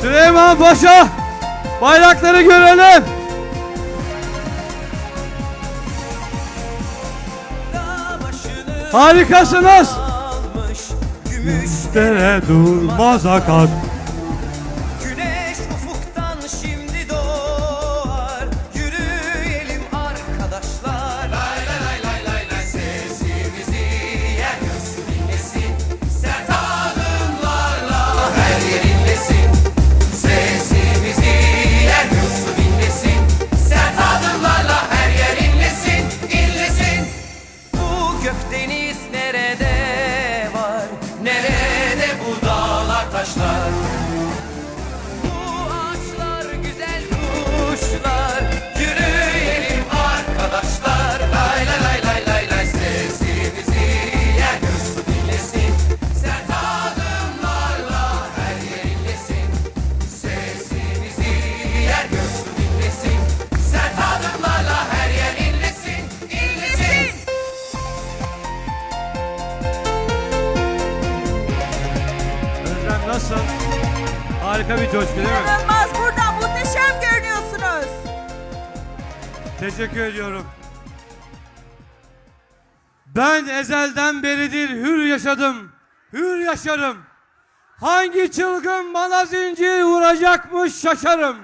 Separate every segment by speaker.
Speaker 1: Süleyman Paşa bayrakları görelim. Harikasınız. Dere durmaz akar. Harika bir coşku değil mi?
Speaker 2: İnanılmaz buradan muhteşem görünüyorsunuz.
Speaker 1: Teşekkür ediyorum. Ben ezelden beridir hür yaşadım. Hür yaşarım. Hangi çılgın bana zincir vuracakmış şaşarım.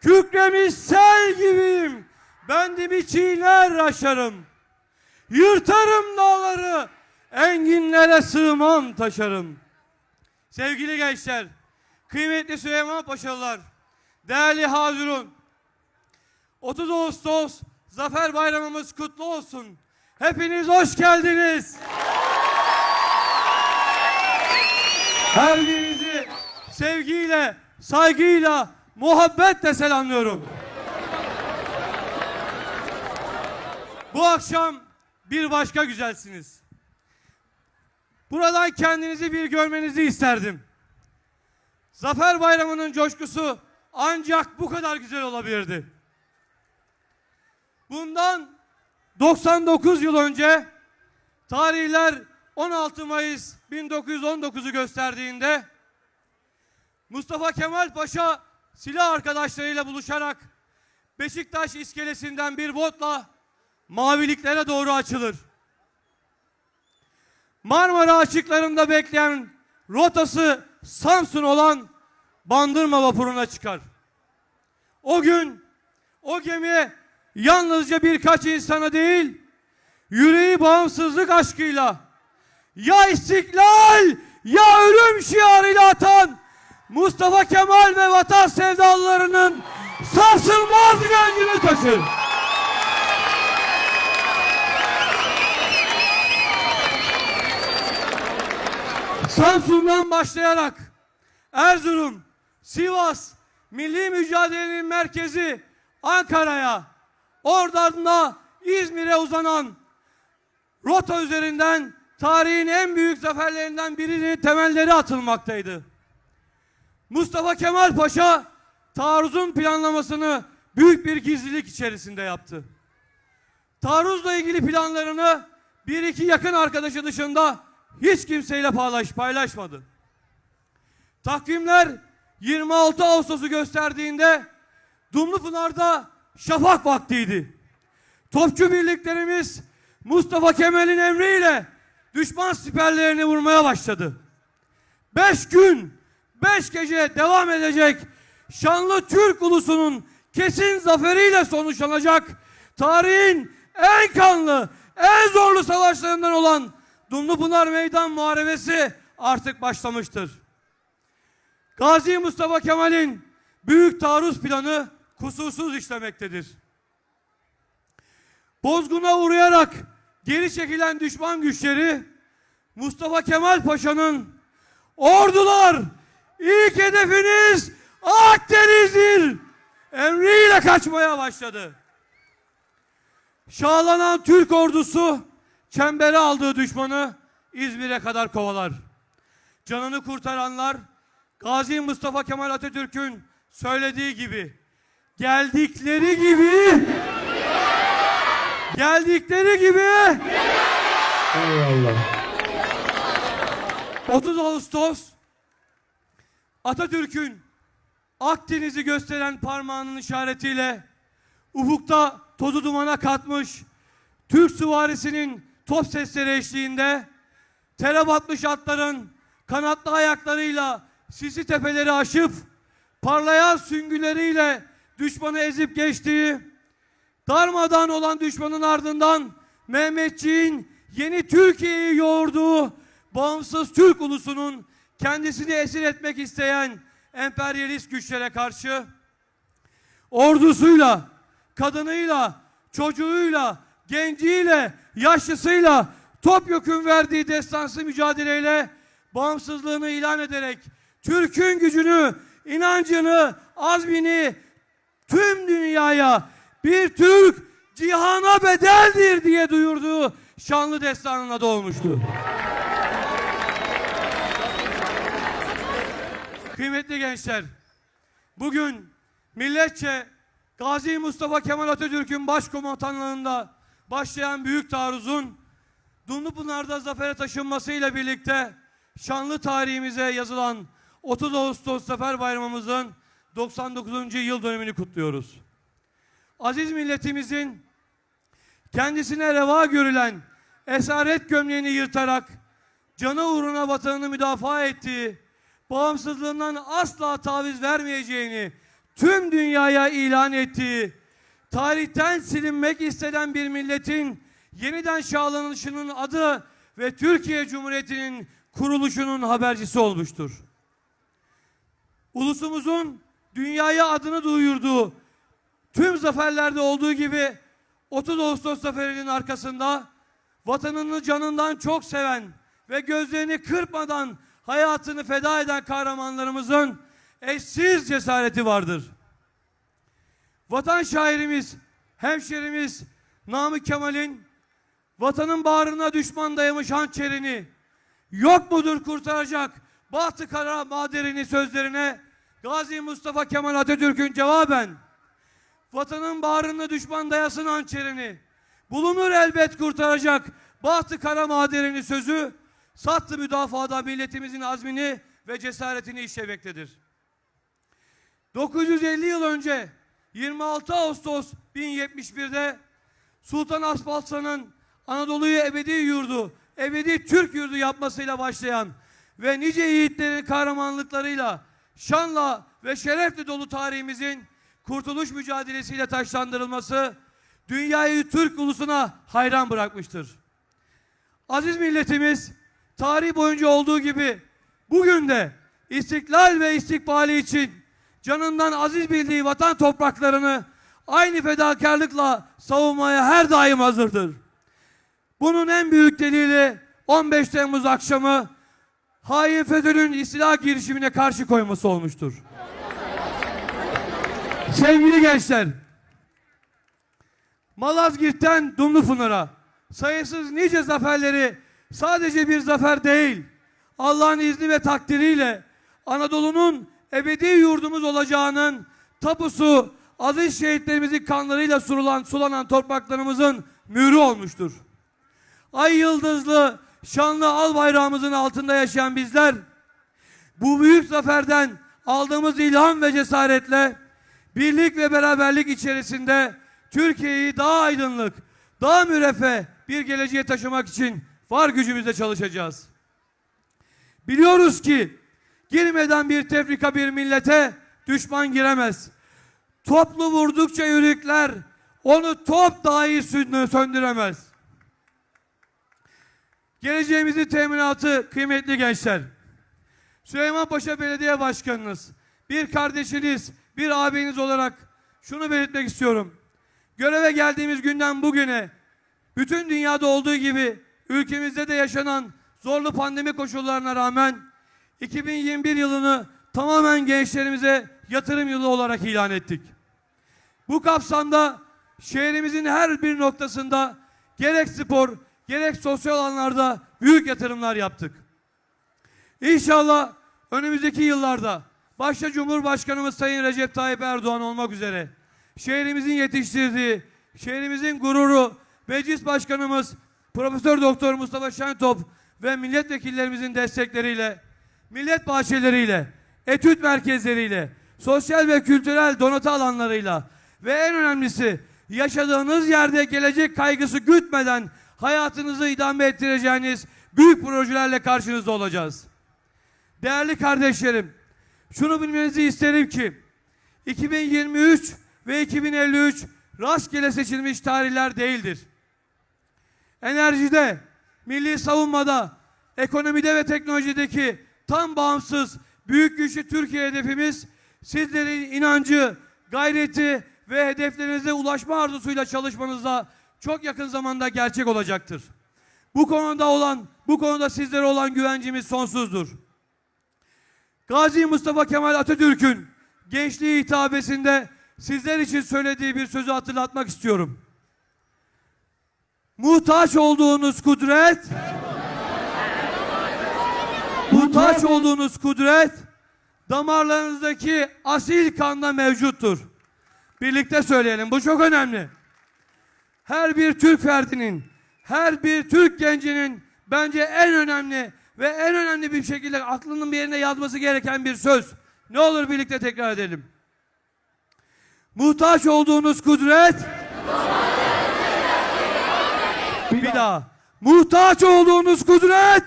Speaker 1: Kükremiş sel gibiyim. Ben de bir çiğner aşarım. Yırtarım dağları. Enginlere sığmam taşarım. Sevgili gençler, kıymetli Süleyman Paşalılar, değerli Hazirun, 30 Ağustos Zafer Bayramımız kutlu olsun. Hepiniz hoş geldiniz. Her birinizi sevgiyle, saygıyla, muhabbetle selamlıyorum. Bu akşam bir başka güzelsiniz. Buradan kendinizi bir görmenizi isterdim. Zafer Bayramı'nın coşkusu ancak bu kadar güzel olabilirdi. Bundan 99 yıl önce tarihler 16 Mayıs 1919'u gösterdiğinde Mustafa Kemal Paşa silah arkadaşlarıyla buluşarak Beşiktaş iskelesinden bir botla maviliklere doğru açılır. Marmara açıklarında bekleyen rotası Samsun olan Bandırma vapuruna çıkar. O gün o gemi yalnızca birkaç insana değil, yüreği bağımsızlık aşkıyla ya istiklal ya ölüm şiarıyla atan Mustafa Kemal ve vatan sevdalılarının sarsılmaz gönlünü taşır. Samsun'dan başlayarak Erzurum, Sivas, milli mücadelenin merkezi Ankara'ya, oradan da İzmir'e uzanan rota üzerinden tarihin en büyük zaferlerinden birinin temelleri atılmaktaydı. Mustafa Kemal Paşa taarruzun planlamasını büyük bir gizlilik içerisinde yaptı. Taarruzla ilgili planlarını bir iki yakın arkadaşı dışında hiç kimseyle paylaş, paylaşmadı. Takvimler 26 Ağustos'u gösterdiğinde Dumlupınar'da şafak vaktiydi. Topçu birliklerimiz Mustafa Kemal'in emriyle düşman siperlerini vurmaya başladı. Beş gün, beş gece devam edecek şanlı Türk ulusunun kesin zaferiyle sonuçlanacak tarihin en kanlı, en zorlu savaşlarından olan Dumlupınar Meydan Muharebesi artık başlamıştır. Gazi Mustafa Kemal'in büyük taarruz planı kusursuz işlemektedir. Bozguna uğrayarak geri çekilen düşman güçleri Mustafa Kemal Paşa'nın ordular ilk hedefiniz Akdeniz'dir emriyle kaçmaya başladı. Şahlanan Türk ordusu çembere aldığı düşmanı İzmir'e kadar kovalar. Canını kurtaranlar Gazi Mustafa Kemal Atatürk'ün söylediği gibi geldikleri gibi geldikleri gibi Eyvallah. 30 Ağustos Atatürk'ün Akdeniz'i gösteren parmağının işaretiyle ufukta tozu dumana katmış Türk süvarisinin top sesleri eşliğinde tere batmış atların kanatlı ayaklarıyla sisi tepeleri aşıp parlayan süngüleriyle düşmanı ezip geçtiği darmadan olan düşmanın ardından Mehmetçiğin yeni Türkiye'yi yoğurduğu bağımsız Türk ulusunun kendisini esir etmek isteyen emperyalist güçlere karşı ordusuyla, kadınıyla, çocuğuyla, genciyle, yaşlısıyla topyekun verdiği destansı mücadeleyle bağımsızlığını ilan ederek Türk'ün gücünü, inancını, azmini tüm dünyaya bir Türk cihana bedeldir diye duyurduğu şanlı destanına doğmuştu. Kıymetli gençler, bugün milletçe Gazi Mustafa Kemal Atatürk'ün başkomutanlığında başlayan büyük taarruzun Dumlupınar'da zafere taşınmasıyla birlikte şanlı tarihimize yazılan 30 Ağustos Zafer Bayramımızın 99. yıl dönümünü kutluyoruz. Aziz milletimizin kendisine reva görülen esaret gömleğini yırtarak canı uğruna vatanını müdafaa ettiği, bağımsızlığından asla taviz vermeyeceğini tüm dünyaya ilan ettiği, tarihten silinmek istenen bir milletin yeniden şahlanışının adı ve Türkiye Cumhuriyeti'nin kuruluşunun habercisi olmuştur. Ulusumuzun dünyaya adını duyurduğu tüm zaferlerde olduğu gibi 30 Ağustos zaferinin arkasında vatanını canından çok seven ve gözlerini kırpmadan hayatını feda eden kahramanlarımızın eşsiz cesareti vardır. Vatan şairimiz, hemşerimiz Namık Kemal'in vatanın bağrına düşman dayamış hançerini yok mudur kurtaracak bahtı kara maderini sözlerine Gazi Mustafa Kemal Atatürk'ün cevaben vatanın bağrına düşman dayasın hançerini bulunur elbet kurtaracak bahtı kara maderini sözü sattı müdafada milletimizin azmini ve cesaretini işlemektedir. 950 yıl önce 26 Ağustos 1071'de Sultan Aspalat'ın Anadolu'yu ebedi yurdu, ebedi Türk yurdu yapmasıyla başlayan ve nice yiğitlerin kahramanlıklarıyla, şanla ve şerefle dolu tarihimizin kurtuluş mücadelesiyle taşlandırılması dünyayı Türk ulusuna hayran bırakmıştır. Aziz milletimiz tarih boyunca olduğu gibi bugün de istiklal ve istikbali için canından aziz bildiği vatan topraklarını aynı fedakarlıkla savunmaya her daim hazırdır. Bunun en büyük delili 15 Temmuz akşamı hain FETÖ'nün istila girişimine karşı koyması olmuştur. Sevgili gençler, Malazgirt'ten Dumlupınar'a sayısız nice zaferleri sadece bir zafer değil, Allah'ın izni ve takdiriyle Anadolu'nun ebedi yurdumuz olacağının tapusu aziz şehitlerimizin kanlarıyla surulan, sulanan topraklarımızın mührü olmuştur. Ay yıldızlı, şanlı al bayrağımızın altında yaşayan bizler, bu büyük zaferden aldığımız ilham ve cesaretle birlik ve beraberlik içerisinde Türkiye'yi daha aydınlık, daha müreffeh bir geleceğe taşımak için var gücümüzle çalışacağız. Biliyoruz ki girmeden bir tefrika bir millete düşman giremez. Toplu vurdukça yürekler onu top dahi söndüremez. Geleceğimizin teminatı kıymetli gençler. Süleymanpaşa Belediye Başkanınız, bir kardeşiniz, bir abiniz olarak şunu belirtmek istiyorum. Göreve geldiğimiz günden bugüne bütün dünyada olduğu gibi ülkemizde de yaşanan zorlu pandemi koşullarına rağmen 2021 yılını tamamen gençlerimize yatırım yılı olarak ilan ettik. Bu kapsamda şehrimizin her bir noktasında gerek spor gerek sosyal alanlarda büyük yatırımlar yaptık. İnşallah önümüzdeki yıllarda başta Cumhurbaşkanımız Sayın Recep Tayyip Erdoğan olmak üzere şehrimizin yetiştirdiği, şehrimizin gururu Meclis Başkanımız Profesör Doktor Mustafa Şentop ve milletvekillerimizin destekleriyle, millet bahçeleriyle, etüt merkezleriyle, sosyal ve kültürel donatı alanlarıyla ve en önemlisi yaşadığınız yerde gelecek kaygısı gütmeden hayatınızı idame ettireceğiniz büyük projelerle karşınızda olacağız. Değerli kardeşlerim, şunu bilmenizi isterim ki 2023 ve 2053 rastgele seçilmiş tarihler değildir. Enerjide, milli savunmada, ekonomide ve teknolojideki tam bağımsız büyük güçlü Türkiye hedefimiz sizlerin inancı, gayreti ve hedeflerinize ulaşma arzusuyla çalışmanızla çok yakın zamanda gerçek olacaktır. Bu konuda olan, bu konuda sizlere olan güvencimiz sonsuzdur. Gazi Mustafa Kemal Atatürk'ün gençliği hitabesinde sizler için söylediği bir sözü hatırlatmak istiyorum. Muhtaç olduğunuz kudret Muhtaç olduğunuz kudret damarlarınızdaki asil kanda mevcuttur. Birlikte söyleyelim. Bu çok önemli. Her bir Türk ferdinin, her bir Türk gencinin bence en önemli ve en önemli bir şekilde aklının bir yerine yazması gereken bir söz. Ne olur birlikte tekrar edelim. Muhtaç olduğunuz kudret bir daha. Muhtaç olduğunuz kudret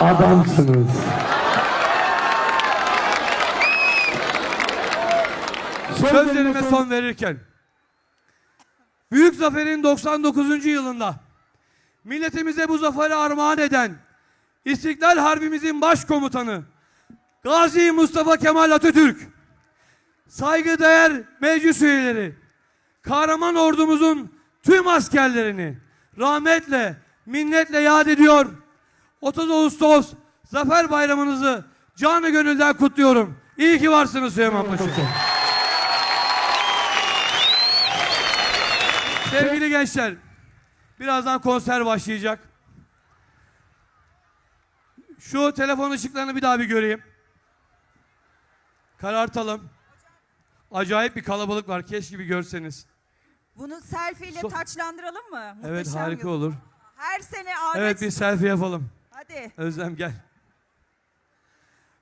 Speaker 3: Adamsınız.
Speaker 1: sözlerime son verirken Büyük Zafer'in 99. yılında milletimize bu zaferi armağan eden İstiklal Harbimizin başkomutanı Gazi Mustafa Kemal Atatürk saygıdeğer meclis üyeleri kahraman ordumuzun tüm askerlerini rahmetle, minnetle yad ediyor. 30 Ağustos Zafer Bayramınızı canı gönülden kutluyorum. İyi ki varsınız Süleyman Paşa. Sevgili gençler, birazdan konser başlayacak. Şu telefon ışıklarını bir daha bir göreyim. Karartalım. Acayip bir kalabalık var. Keşke bir görseniz.
Speaker 2: Bunu selfie ile
Speaker 1: So-
Speaker 2: taçlandıralım mı?
Speaker 1: Evet
Speaker 2: Muhteşem
Speaker 1: harika
Speaker 2: yıl.
Speaker 1: olur.
Speaker 2: Her sene adet.
Speaker 1: Evet bir selfie yapalım.
Speaker 2: Hadi.
Speaker 1: Özlem gel.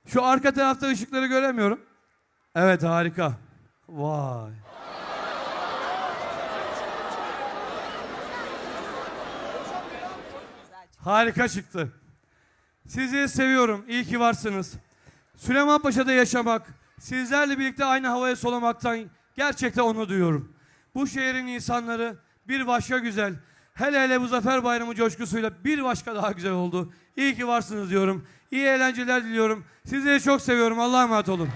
Speaker 1: Şu arka tarafta ışıkları göremiyorum. Evet harika. Vay. Harika çıktı. Sizi seviyorum. İyi ki varsınız. Süleyman Paşa'da yaşamak, sizlerle birlikte aynı havaya solumaktan gerçekten onu duyuyorum. Bu şehrin insanları bir başka güzel. Hele hele bu Zafer Bayramı coşkusuyla bir başka daha güzel oldu. İyi ki varsınız diyorum. İyi eğlenceler diliyorum. Sizleri çok seviyorum. Allah'a emanet olun.